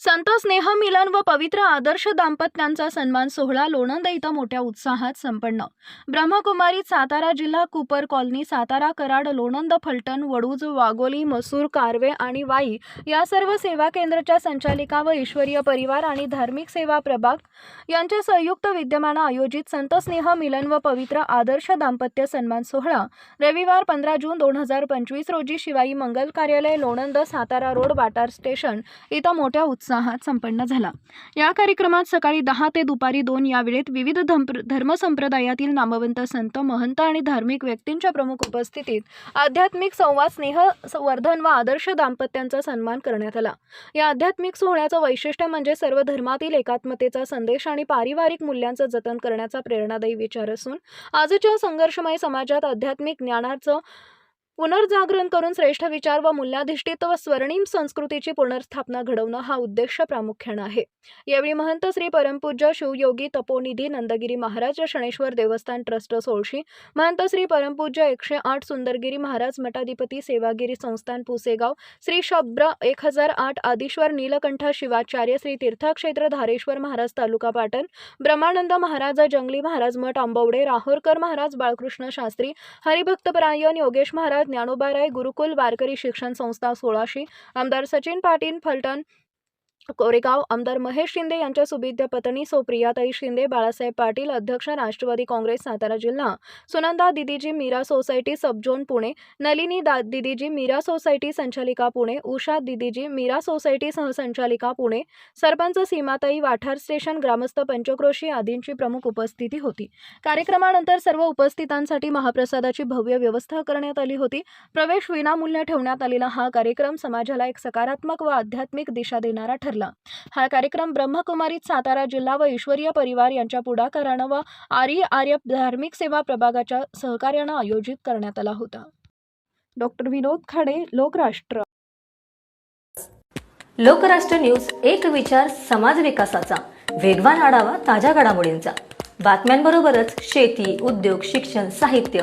संत स्नेह मिलन व पवित्र आदर्श दाम्पत्यांचा सन्मान सोहळा लोणंद इथं मोठ्या उत्साहात संपन्न. ब्रह्मकुमारी सातारा जिल्हा कुपर कॉलनी सातारा कराड लोणंद फलटण वडूज वागोली मसूर कारवे आणि वाई या सर्व सेवा केंद्राच्या संचालिका व ईश्वरीय परिवार आणि धार्मिक सेवा प्रभाग यांच्या संयुक्त विद्यमानं आयोजित संत स्नेह मिलन व पवित्र आदर्श दाम्पत्य सन्मान सोहळा रविवार पंधरा जून दोन हजार पंचवीस रोजी शिवाई मंगल कार्यालय लोणंद सातारा रोड वाटार स्टेशन इथं मोठ्या उत्साहात संपन्न झाला. या कार्यक्रमात सकाळी दहा ते दुपारी दोन या वेळेत विविध धंप्र- धर्मसंप्रदायातील नामवंत संत महंत आणि धार्मिक व्यक्तींच्या प्रमुख उपस्थितीत आध्यात्मिक संवाद स्नेह वर्धन व आदर्श दाम्पत्यांचा सन्मान करण्यात आला. या आध्यात्मिक सोहळ्याचं वैशिष्ट्य म्हणजे सर्व धर्मातील एकात्मतेचा संदेश आणि पारिवारिक मूल्यांचं जतन करण्याचा प्रेरणादायी विचार असून आजच्या संघर्षमय समाजात आध्यात्मिक ज्ञानाचं पुनर्जागरण करून श्रेष्ठ विचार व मूल्याधिष्ठित व स्वर्णिम संस्कृतीची पुनर्स्थापना घडवणं हा उद्देश प्रामुख्यानं आहे. यावेळी महंत श्री परमपूज्य शिवयोगी तपोनिधी नंदगिरी महाराज शणेश्वर देवस्थान ट्रस्ट सोळशी महंत श्री परमपूज्य एकशे आठ सुंदरगिरी महाराज मठाधिपती सेवागिरी संस्थान पुसेगाव श्री शब्र एक हजार आठ आदिश्वर नीलकंठ शिवाचार्य श्री तीर्थक्षेत्र धारेश्वर महाराज तालुका पाटण ब्रह्मानंद महाराज जंगली महाराज मठ आंबवडे राहोरकर महाराज बाळकृष्ण शास्त्री हरिभक्तपरायण योगेश महाराज ज्ञानोबाराय गुरुकुल वारकरी शिक्षण संस्था सोळाशी. आमदार सचिन पाटील फलटण कोरेगाव आमदार महेश शिंदे यांच्या सुविद्य पत्नी सोप्रियाताई शिंदे बाळासाहेब पाटील अध्यक्ष राष्ट्रवादी काँग्रेस सातारा जिल्हा सुनंदा दिदीजी मीरा सोसायटी सबझोन पुणे नलिनी दा दिदीजी मीरा सोसायटी संचालिका पुणे उषा दिदीजी मीरा सोसायटी सहसंचालिका पुणे सरपंच सीमाताई वाठार स्टेशन ग्रामस्थ पंचक्रोशी आदींची प्रमुख उपस्थिती होती. कार्यक्रमानंतर सर्व उपस्थितांसाठी महाप्रसादाची भव्य व्यवस्था करण्यात आली होती. प्रवेश विनामूल्य ठेवण्यात आलेला हा कार्यक्रम समाजाला एक सकारात्मक व आध्यात्मिक दिशा देणारा ठरला. हा कार्यक्रम ब्रह्मकुमारीत सातारा जिल्हा व ईश्वरीय परिवार यांच्या पुढाकारानं व आर्य आर्य धार्मिक सेवा प्रभागाच्या सहकार्यानं आयोजित करण्यात आला होता. डॉक्टर विनोद खाडे लोकराष्ट्र. लोकराष्ट्र न्यूज एक विचार समाज विकासाचा. वेगवान आढावा ताज्या घडामोडींचा. बातम्यांबरोबरच शेती उद्योग शिक्षण साहित्य